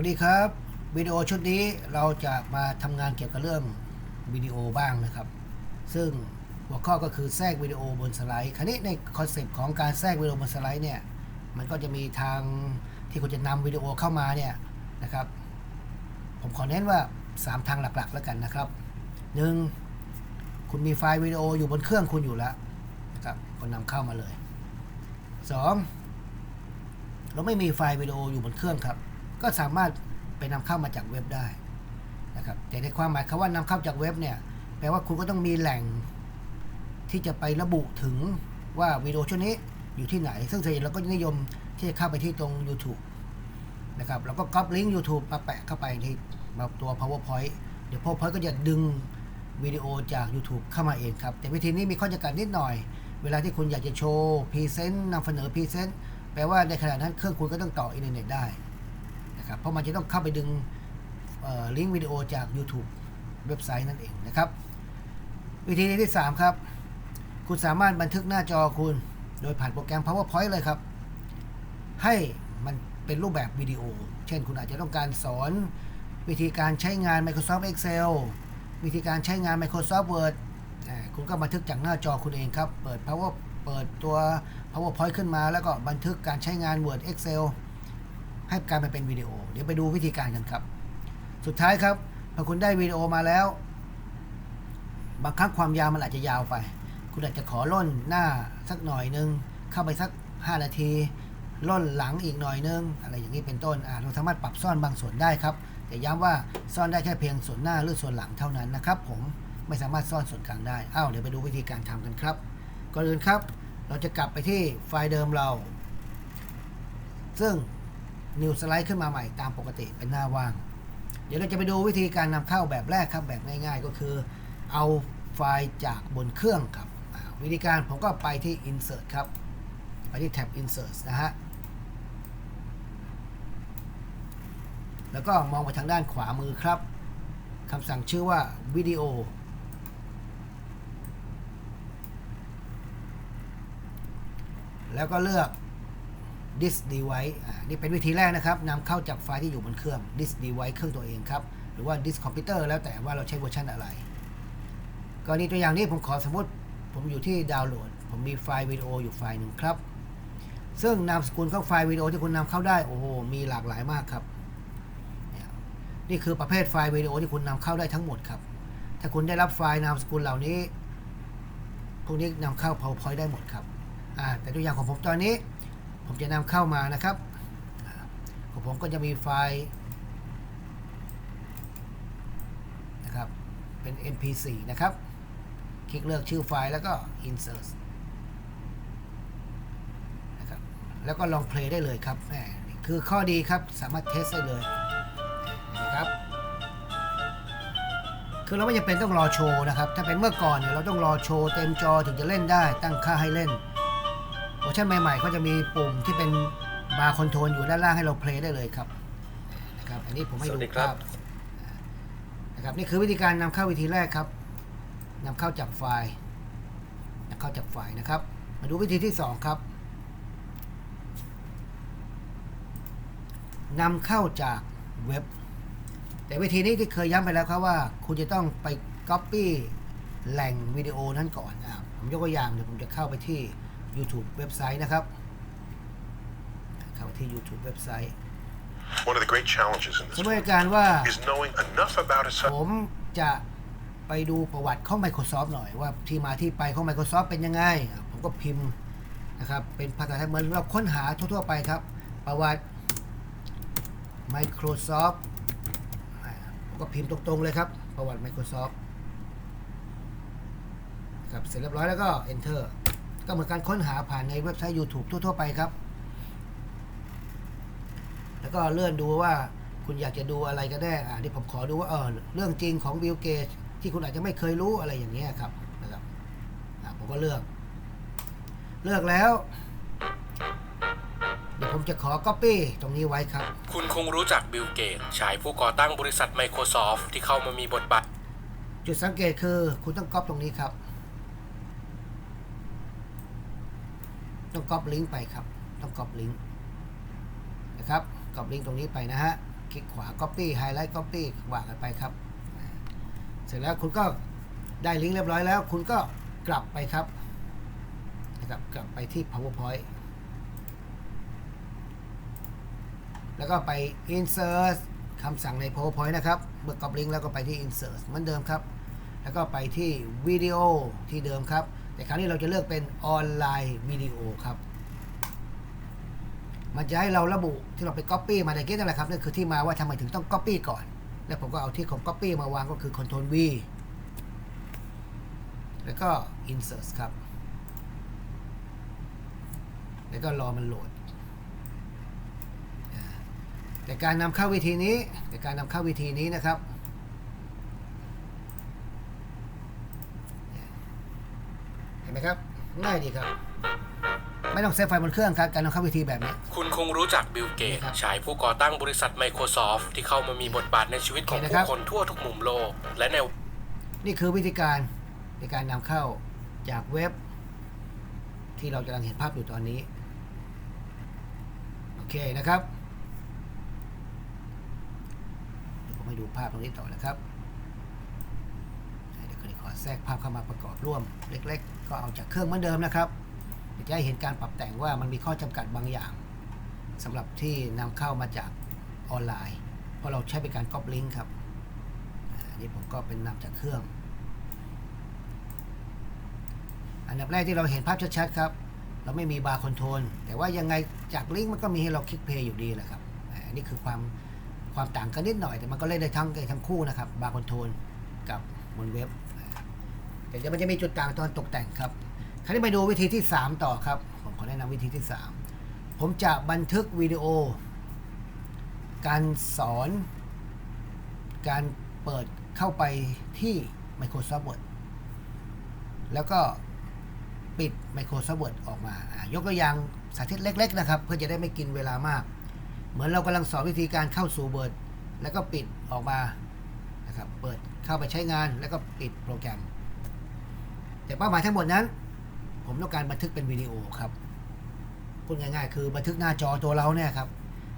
วัสดีครับ วิดีโอชุดนี้เราจะมาทำงานเกี่ยวกับเรื่องวิดีโอบ้างนะครับ ซึ่งหัวข้อก็คือแทรกวิดีโอบนสไลด์คราวนี้ในคอนเซปต์ของการแทรกวิดีโอบนสไลด์เนี่ยมันก็จะมีทางที่คุณจะนำวิดีโอเข้ามาเนี่ยนะครับ ผมขอเน้นว่า 3 ทางหลักๆ แล้วกันนะครับ 1. คุณมีไฟล์วิดีโออยู่บนเครื่องคุณอยู่แล้วนะครับก็นำเข้ามาเลย 2. เราไม่มีไฟล์วิดีโออยู่บนเครื่องครับ ก็สามารถไปนำเข้ามาจากเว็บได้นะครับแต่ในความหมายคำว่านำเข้าจากเว็บเนี่ยแปลว่าคุณก็ต้องมีแหล่งที่จะไประบุถึงว่าวิดีโอชุดนี้อยู่ที่ไหน ซึ่งส่วนใหญ่เราก็นิยมที่จะเข้าไปที่ตรง YouTube นะครับเราก็ก๊อปลิงก์ YouTube มาแปะเข้าไปที่ตัว PowerPoint เดี๋ยว PowerPoint ก็จะดึงวิดีโอจาก YouTube เข้ามาเองครับ แต่วิธีนี้มีข้อจำกัดนิดหน่อย เวลาที่คุณอยากจะโชว์พรีเซนต์นำเสนอพรีเซนต์แปลว่าในขณะนั้นเครื่องคุณก็ต้องต่ออินเทอร์เน็ตได้ นะครับเพราะมันจะต้องเข้าไปดึงลิงก์วิดีโอจาก YouTube เว็บไซต์นั่นเองนะครับ วิธีที่ 3 ครับ คุณสามารถบันทึกหน้าจอคุณ โดยผ่านโปรแกรม PowerPoint เลยครับ ให้มันเป็นรูปแบบวิดีโอ เช่นคุณอาจจะต้องการสอนวิธีการใช้งาน Microsoft Excel วิธีการใช้งาน Microsoft Word คุณก็บันทึกจากหน้าจอคุณเองครับ เปิด Power เปิดตัว PowerPoint ขึ้นมา แล้วก็บันทึกการใช้งาน Word Excel ให้กลายมาเป็นวิดีโอ เดี๋ยวไปดูวิธีการกันครับ สุดท้ายครับพอคุณได้วิดีโอมาแล้ว บางครั้งความยาวมันอาจจะยาวไป คุณอาจจะขอล่นหน้าสักหน่อยนึง เข้าไปสัก 5 นาทีล่นหลังอีกหน่อยนึง อะไรอย่างนี้เป็นต้นเราสามารถปรับซ่อนบางส่วนได้ครับ แต่ย้ำว่าซ่อนได้แค่เพียงส่วนหน้าหรือส่วนหลังเท่านั้นนะครับ ผมไม่สามารถซ่อนส่วนกลางได้อ้าวเดี๋ยวไปดูวิธีการทำกันครับก่อนอื่นครับ เราจะกลับไปที่ไฟล์เดิมเรา ซึ่ง นิวสไลด์ขึ้นมาใหม่ตามปกติเป็นหน้าว่าง เดี๋ยวเราจะไปดูวิธีการนำเข้าแบบแรกครับแบบง่ายๆ ก็คือ เอาไฟล์จากบนเครื่องครับวิธีการผมก็ไปที่ insert ครับ ไปที่แท็บ insert นะฮะแล้วก็มองไปทางด้านขวามือครับคำสั่งชื่อว่าวิดีโอแล้วก็เลือก this device นี่เป็นวิธีแรกนะครับนำเข้าจากไฟล์ที่อยู่บนเครื่อง this device เครื่องตัวเองครับ หรือว่า this computer แล้วแต่ว่าเราใช้เวอร์ชันอะไรกรณีตัวอย่างนี้ผมขอสมมติผมอยู่ที่ดาวน์โหลด ผมมีไฟล์วิดีโออยู่ไฟล์หนึ่งครับ ซึ่งนามสกุลของไฟล์วิดีโอที่คุณนำเข้าได้โอ้โหมีหลากหลายมากครับ นี่คือประเภทไฟล์วิดีโอที่คุณนำเข้าได้ทั้งหมดครับ ถ้าคุณได้รับไฟล์นามสกุลเหล่านี้พวกนี้นำเข้า PowerPoint ได้หมดครับแต่ตัวอย่างของผมตอนนี้ ผมจะนำเข้ามานะครับ ของผมก็จะมีไฟล์นะครับเป็น mp4 นะครับ คลิกเลือกชื่อไฟล์แล้วก็ insert นะครับแล้วก็ลองเพลย์ได้เลยครับแหมคือข้อดีครับสามารถเทสได้เลยนะครับคือเราไม่จำเป็นต้องรอโชว์นะครับ ถ้าเป็นเมื่อก่อนเนี่ยเราต้องรอโชว์เต็มจอถึงจะเล่นได้ ตั้งค่าให้เล่น อร์ชันใหม่ๆ ก็จะมีปุ่มที่เป็นบาร์คอนโทรลอยู่ด้านล่างให้เราเพลย์ได้เลยครับนะครับอันนี้ผมให้สวัดูสดีครับภาพนะครับนี่คือวิธีการนำเข้าวิธีแรกครับนำเข้าจากไฟล์นำเข้าจากไฟล์นะครับ มาดูวิธีที่สองครับนำเข้าจากเว็บ แต่วิธีนี้ที่เคยย้ำไปแล้วครับว่า คุณจะต้องไป Copy แหล่งวิดีโอนั้นก่อนอะผมยกตัวอย่างเดี๋ยวผมจะเข้าไปที่ YouTube เว็บไซต์นะครับเข้าไปที่ YouTube เว็บไซต์ One of the great challenges in ส this มมติ work การว่า is knowing enough about a ผ subject มจะไปดูประวัติของ Microsoft หน่อยว่าที่มาที่ไปของ Microsoft เป็นยังไงอะผมก็พิมพ์นะครับ เป็นภาษาไทยเหมือนเราค้นหาทั่ว ๆ ไปครับ ประวัติ Microsoft อ่าผมก็พิมพ์ตรงๆเลยครับ ประวัติ Microsoft ครับ เสร็จเรียบร้อยแล้วก็ Enter ก็เหมือนการค้นหาผ่านในเว็บไซต์ YouTube ทั่ว ๆ ไปครับ แล้วก็เลื่อนดูว่าคุณอยากจะดูอะไรก็ได้ อ่าที่ผมขอดูว่าเออเรื่องจริงของบิลเกตที่คุณอาจจะไม่เคยรู้อะไรอย่างเงี้ยครับนะครับอ่าผมก็เลือก เลือกแล้ว เดี๋ยวผมจะขอ Copy ตรงนี้ไว้ครับ คุณคงรู้จักบิลเกตชายผู้ก่อตั้งบริษัท Microsoft ที่เข้ามามีบทบาท จุดสังเกตคือคุณต้องก๊อปตรงนี้ครับ ต้องก๊อปลิงก์ไปครับ ต้องก๊อปลิงก์นะครับก๊อปลิงก์ตรงนี้ไปนะฮะ คลิกขวา Copy Highlight Copy วางกันไปครับ เสร็จแล้วคุณก็ได้ลิงก์เรียบร้อยแล้ว คุณก็กลับไปครับนะครับ กลับไปที่ PowerPoint แล้วก็ไป insert คำสั่งใน PowerPoint นะครับเมื่อกรอบลิงก์แล้วก็ไปที่ insert เหมือนเดิมครับ แล้วก็ไปที่วิดีโอที่เดิมครับ แต่คราวนี้เราจะเลือกเป็นออนไลน์วิดีโอครับ มันจะให้เราระบุที่เราไป Copy มาในเกนั่นแหละครับนั่นคือที่มาว่าทำไมถึงต้อง Copy ก่อน แล้วผมก็เอาที่ผม Copy มาวางก็คือ Ctrl V แล้วก็ Insert ครับ แล้วก็รอมันโหลด แต่การนำเข้าวิธีนี้ แต่การนำเข้าวิธีนี้นะครับ เห็นไหมครับ ง่ายดีครับ ไม่ต้องเซฟไฟล์บนเครื่องครับการนำเข้าวิธีแบบนี้ คุณคงรู้จักบิลเกตครับชายผู้ก่อตั้งบริษัท Microsoft ที่เข้ามามีบทบาทในชีวิตของโอเคนะครับผู้คนทั่วทุกมุมโลก และในนี่คือวิธีการในการนำเข้าจากเว็บ ที่เรากำลังเห็นภาพอยู่ตอนนี้ โอเคนะครับเดี๋ยวผมให้ดูภาพตรงนี้ต่อนะครับเดี๋ยวขอ แทรกภาพเข้ามาประกอบร่วมเล็ก ๆ ก็เอาจากเครื่องเหมือนเดิมนะครับจะให้เห็นการปรับแต่งว่ามันมีข้อจำกัดบางอย่างสำหรับที่นำเข้ามาจากออนไลน์ เพราะเราใช้เป็นการก๊อปลิงก์ครับอันนี้ผมก็เป็นนำจากเครื่อง อันดับแรกที่เราเห็นภาพชัดๆครับ เราไม่มีบาร์คอนโทรลแต่ว่ายังไงจากลิงก์มันก็มีให้เราคลิกเพย์อยู่ดีแหละครับอันนี้คือความความต่างกันนิดหน่อย แต่มันก็เล่นได้ทั้งทั้งคู่นะครับบาร์คอนโทรลกับบนเว็บ แต่เดี๋ยวมันจะมีจุดต่างตอนตกแต่งครับ คราวนี้ไปดูวิธีที่ 3 ต่อครับ ผมขอแนะนำวิธีที่ 3 ผมจะบันทึกวิดีโอ การสอน การเปิดเข้าไปที่ Microsoft Word แล้วก็ปิด Microsoft Word ออกมา ยกตัวอย่างสาธิตเล็ก ๆ นะครับ เพื่อจะได้ไม่กินเวลามาก เหมือนเรากำลังสอนวิธีการเข้าสู่ Word แล้วก็ปิดออกมานะครับ เปิดเข้าไปใช้งานแล้วก็ปิดโปรแกรม แต่เป้าหมายทั้งหมดนั้น ผมต้องการบันทึกเป็นวิดีโอครับพูดง่ายๆ คือบันทึกหน้าจอตัวเราเนี่ยครับ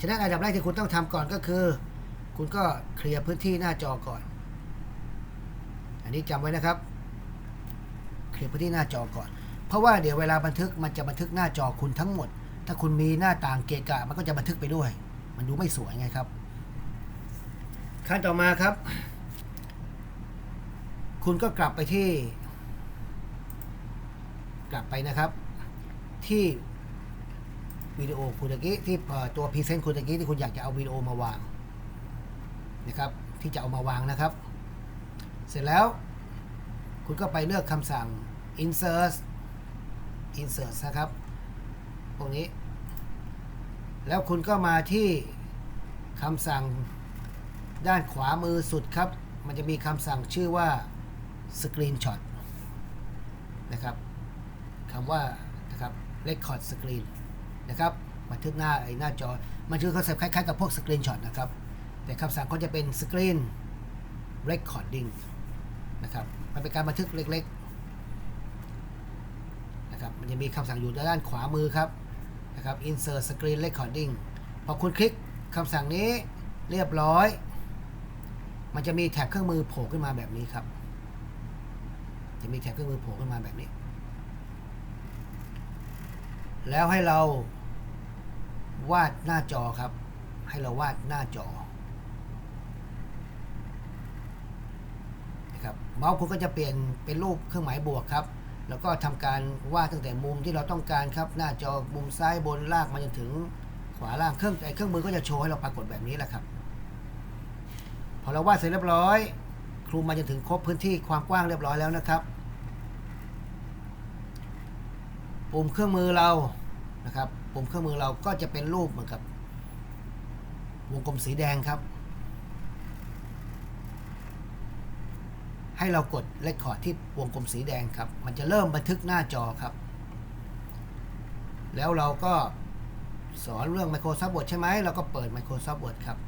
ฉะนั้นอันดับแรกที่คุณต้องทำก่อนก็คือ คุณก็เคลียร์พื้นที่หน้าจอก่อน อันนี้จำไว้นะครับเคลียร์พื้นที่หน้าจอก่อน เพราะว่าเดี๋ยวเวลาบันทึกมันจะบันทึกหน้าจอคุณทั้งหมด ถ้าคุณมีหน้าต่างเกะกะ มันก็จะบันทึกไปด้วย มันดูไม่สวยไงครับขั้นต่อมาครับ คุณก็กลับไปที่ ลับไปนะครับ ที่วิดีโอคุณตะกี้ที่ตัวพรีเซนต์คุณตะกี้ที่คุณอยากจะเอาวิดีโอมาวางนะครับ ที่จะเอามาวางนะครับ เสร็จแล้ว คุณก็ไปเลือกคำสั่ง insert insert นะครับตรงนี้ แล้วคุณก็มาที่คำสั่งด้านขวามือสุดครับ มันจะมีคำสั่งชื่อว่า screenshot นะครับ คำว่านะครับ record screen นะครับบันทึกหน้าไอ้หน้าจอ มันคือคอนเซ็ปต์คล้ายๆกับพวก screenshot นะครับ แต่คำสั่งก็จะเป็น screen recording นะครับ มันเป็นการบันทึกเล็กๆ นะครับ มันจะมีคำสั่งอยู่ด้านขวามือครับ นะครับ insert screen recording พอคุณคลิกคำสั่งนี้เรียบร้อย มันจะมีแถบเครื่องมือโผล่ขึ้นมาแบบนี้ครับ จะมีแถบเครื่องมือโผล่ขึ้นมาแบบนี้ แล้วให้เราวาดหน้าจอครับ ให้เราวาดหน้าจอนะครับเมาส์คุณก็จะเปลี่ยนเป็นรูปเครื่องหมายบวกครับ แล้วก็ทำการวาดตั้งแต่มุมที่เราต้องการครับ หน้าจอมุมซ้ายบนลากมาจนถึงขวาล่างเครื่องไอ้เครื่องมือก็จะโชว์ให้เราปรากฏแบบนี้แหละครับ พอเราวาดเสร็จเรียบร้อย ครูมาจนถึงครบพื้นที่ความกว้างเรียบร้อยแล้วนะครับ ปุ่มเครื่องมือเรานะครับปุ่มเครื่องมือเราก็จะเป็นรูปเหมือนกับวงกลมสีแดงครับ ให้เรากดเลคคอร์ดที่วงกลมสีแดงครับ มันจะเริ่มบันทึกหน้าจอครับ แล้วเราก็สอนเรื่อง Microsoft Word ใช่ไหมเราก็เปิด Microsoft Word ครับ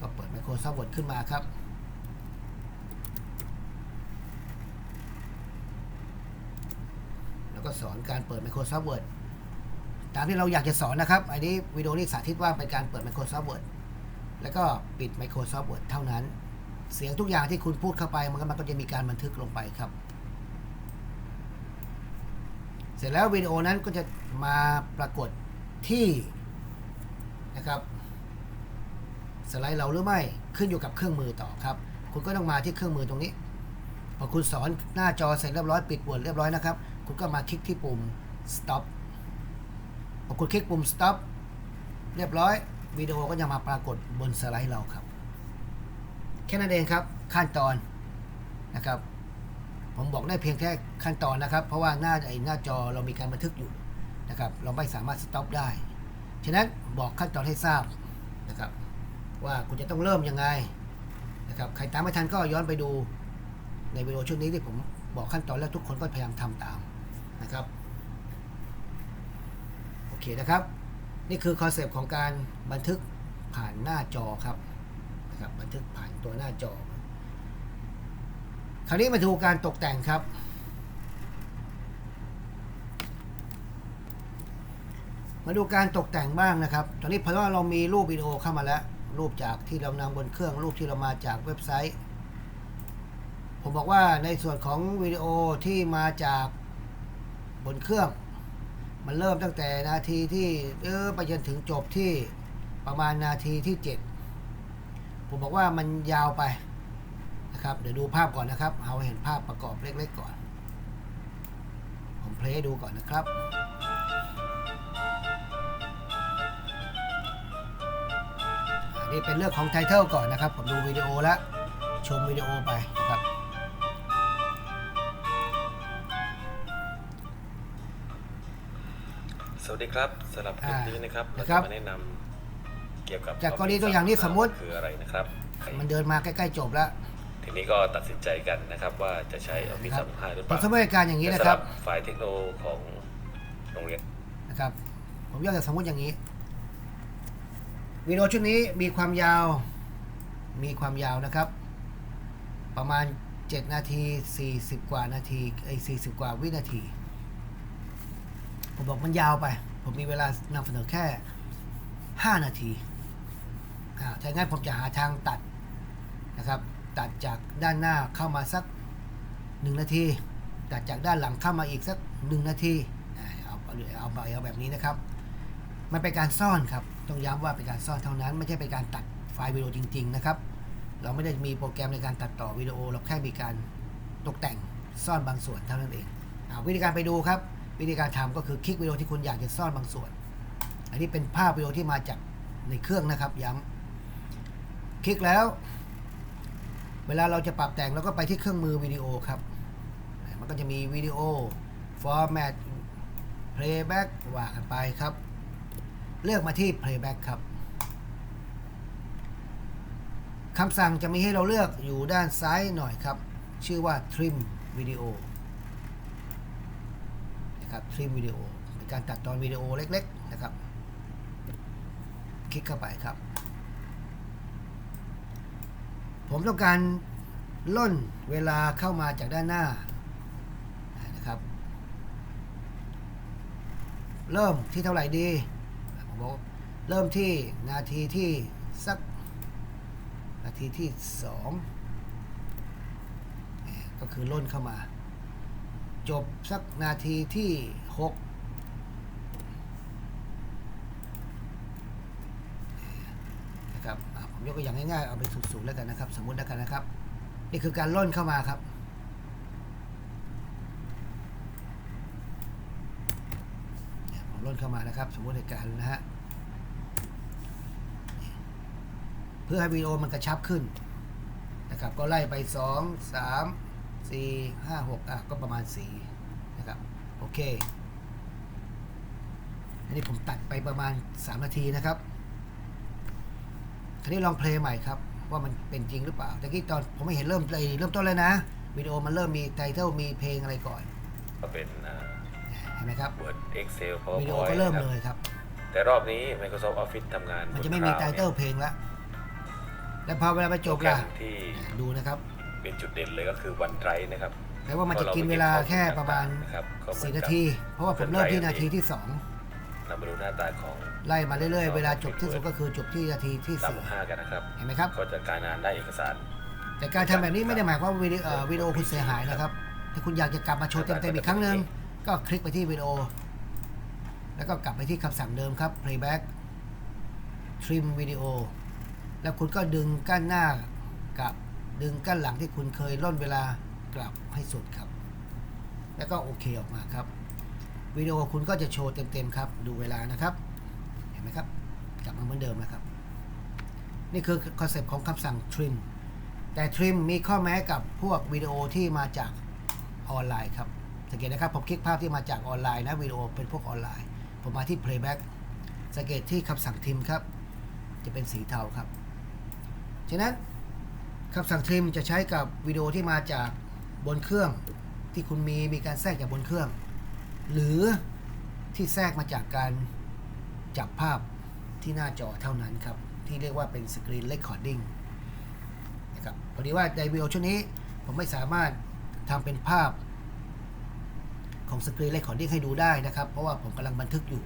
ก็เปิด Microsoft Word ขึ้นมาครับ แล้วก็สอนการเปิด Microsoft Word ตามที่เราอยากจะสอนนะครับ อันนี้วิดีโอนี้สาธิตว่าเป็นการเปิด Microsoft Word แล้วก็ปิด Microsoft Word เท่านั้น เสียงทุกอย่างที่คุณพูดเข้าไป มันก็มันก็จะมีการบันทึกลงไปครับ เสร็จแล้ววิดีโอนั้นก็จะมาปรากฏที่นะครับสไลด์เราหรือไม่ขึ้นอยู่กับเครื่องมือต่อครับ คุณก็ต้องมาที่เครื่องมือตรงนี้ พอคุณสอนหน้าจอเสร็จเรียบร้อยปิด Word เรียบร้อยนะครับ คุณก็มาคลิกที่ปุ่ม stop พอคุณคลิกปุ่ม stop เรียบร้อยวิดีโอก็จะมาปรากฏบนสไลด์เราครับ แค่นั้นเองครับขั้นตอนนะครับ ผมบอกได้เพียงแค่ขั้นตอนนะครับ เพราะว่าหน้าไอ้หน้าจอเรามีการบันทึกอยู่นะครับ เราไม่สามารถสต็อปได้ ฉะนั้นบอกขั้นตอนให้ทราบนะครับ ว่าคุณจะต้องเริ่มยังไงนะครับ ใครตามไม่ทันก็ย้อนไปดูในวิดีโอชุดนี้ที่ผมบอกขั้นตอนแล้วทุกคนก็พยายามทำตาม นะครับโอเคนะครับ นี่คือคอนเซปต์ของการบันทึกผ่านหน้าจอครับนะครับบันทึกผ่านตัวหน้าจอ คราวนี้มาดูการตกแต่งครับ มาดูการตกแต่งบ้างนะครับ ตอนนี้เพราะว่าเรามีรูปวิดีโอเข้ามาแล้ว รูปจากที่เรานำบนเครื่องรูปที่เรามาจากเว็บไซต์ผมบอกว่าในส่วนของวิดีโอที่มาจาก บนเครื่อง มันเริ่มตั้งแต่นาทีที่เออไปจนถึงจบที่ประมาณนาทีที่ 7 ผมบอกว่ามันยาวไปนะครับ เดี๋ยวดูภาพก่อนนะครับเอาเห็นภาพประกอบเล็กๆก่อน ผมเพลย์ดูก่อนนะครับนนี่เป็นเรื่องของไทเทลก่อนนะครับ ผมดูวิดีโอแล้วชมวิดีโอไปนะครับ วัสดีครับสำหรับคลิปนี้นะครับอ่าเรานะครับจะมาแนะนำเกี่ยวกับจากกรณีตัวอย่างนี้สมมุติคืออะไรนะครับ มันเดินมาใกล้ๆจบแล้ว ทีนี้ก็ตัดสินใจกันนะครับว่าจะใช้ Office นะครับ35หรือเปผมล่าสมมติการอย่างนี้นะครับแต่สำหฝ่ายเทคโนโลยีของโรงเรียนนะครับ ผมยกจากสมมติอย่างนี้วิดีโอชุดนี้มีความยาวมีความยาวนะครับ ประมาณ 7 นาที 40 กว่านาทีไอ้40 กว่าวินาที ผมบอกมันยาวไป ผมมีเวลานำเสนอแค่ 5 นาทีอ่าถ้างั้นผมจะหาทางตัดนะครับ ตัดจากด้านหน้าเข้ามาสัก 1 นาที ตัดจากด้านหลังเข้ามาอีกสัก 1 นาทีอ่าเอาเอาเอาแบบนี้นะครับ มันเป็นการซ่อนครับ ต้องย้ำว่าเป็นการซ่อนเท่านั้น ไม่ใช่เป็นการตัดไฟล์วิดีโอจริง ๆ นะครับ เราไม่ได้มีโปรแกรมในการตัดต่อวิดีโอ เราแค่มีการตกแต่งซ่อนบางส่วนเท่านั้นเองอวิธีการไปดูครับ วิธีการทำก็คือคลิกวิดีโอที่คุณอยากจะซ่อนบางส่วน อันนี้เป็นภาพวิดีโอที่มาจากในเครื่องนะครับย้ำคลิกแล้ว เวลาเราจะปรับแต่งเราก็ไปที่เครื่องมือวิดีโอครับ มันก็จะมีวิดีโอ format playback ว่ากันไปครับ เลือกมาที่ playback ครับคำสั่งจะมีให้เราเลือกอยู่ด้านซ้ายหน่อยครับ ชื่อว่า trim video นะครับ trim video เป็นการตัดตอนวิดีโอเล็ก ๆ นะครับ คลิกเข้าไปครับ ผมต้องการล่นเวลาเข้ามาจากด้านหน้านะครับ เริ่มที่เท่าไหร่ดีผมบอกเริ่มที่นาทีที่สักนาทีที่สองก็คือล่นเข้ามา จบสักนาทีที่หกนะครับผมยกตัวอย่างง่ายๆ เอาไปสูงๆแล้วกันนะครับ สมมุติแล้วกันนะครับ นี่คือการล่นเข้ามาครับผมล่นเข้ามานะครับ สมมติเหตุการณ์นะฮะเพื่อให้วิดีโอมันกระชับขึ้นนะครับ ก็ไล่ไป 2 3 4 5 6อะก็ประมาณ4นะครับ โอเค อันนี้ผมตัดไปประมาณ 3 นาทีนะครับคราวนี้ลองเพลย์ใหม่ครับ ว่ามันเป็นจริงหรือเปล่าแต่กี้ตอนผมไม่เห็นเริ่มเลยเริ่มต้นเลยนะวิดีโอมันเริ่มมีไทเทลมีเพลงอะไรก่อนก็เป็นอ่าเห็นไหมครับ Word Excel วิดีโอ PowerPoint ก็เริ่มนะครับเลยครับ แต่รอบนี้ Microsoft Office ทำงาน มันจะบไม่มีคไตลาวด์เติลเพลงแล้ว แล้วพอเวลาไปจบโปรแกรล่ะมที่ดูนะครับ เป็นจุดเด่นเลยก็คือ OneDrive นะครับแปลว่ามันจะกินเวลาแค่ประมาณนะครับก็เหมือน4กับนาที เพราะว่าผมเริ่มที่นาทีที่2เรามาดูหน้าตาของไล่มาเรื่อยๆ เวลาจบที่สุดก็คือจบที่นาทีที่สี่365กันนะครับเห็นไหมครับ ก็จะการงานได้เอกสาร แต่การทำแบบนี้ไม่ได้หมายความว่าวิดีโอเอ่อวิดีโอคุณเสียหายนะครับถ้าคุณอยากจะกลับมาโชว์เต็มๆอีกครั้งหนึ่งก็คลิกไปที่วิดีโอ แล้วก็กลับไปที่คำสั่งเดิมครับ playback trim video แล้วคุณก็ดึงก้านหน้ากับ ดึงก้านหลังที่คุณเคยล่นเวลากลับให้สุดครับ แล้วก็โอเคออกมาครับวิดีโอคุณก็จะโชว์เต็มๆครับ ดูเวลานะครับ เห็นไหมครับ กลับมาเหมือนเดิมแล้วครับ นี่คือคอนเซปต์ของคำสั่ง trim แต่ trim มีข้อแม้กับพวกวิดีโอที่มาจากออนไลน์ครับ สังเกตนะครับ ผมคลิกภาพที่มาจากออนไลน์นะวิดีโอเป็นพวกออนไลน์ ผมมาที่ playback สังเกตที่คำสั่ง trim ครับ จะเป็นสีเทาครับ ฉะนั้น คำสั่ง trim จะใช้กับวิดีโอที่มาจากบนเครื่องที่คุณมีมีการแทรกจากบนเครื่อง หรือที่แทรกมาจากการจับภาพที่หน้าจอเท่านั้นครับ ที่เรียกว่าเป็นสกรีนเรคคอร์ดิ้งนะครับพอดีว่าในวิดีโอชุดนี้ผมไม่สามารถทำเป็นภาพของสกรีนเรคคอร์ดิ้งให้ดูได้นะครับ เพราะว่าผมกำลังบันทึกอยู่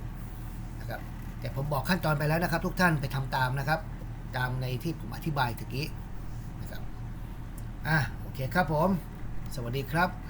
นะครับแต่ผมบอกขั้นตอนไปแล้วนะครับ ทุกท่านไปทำตามนะครับ ตามในที่ผมอธิบายตะกี้ อะโอเคครับผม สวัสดีครับ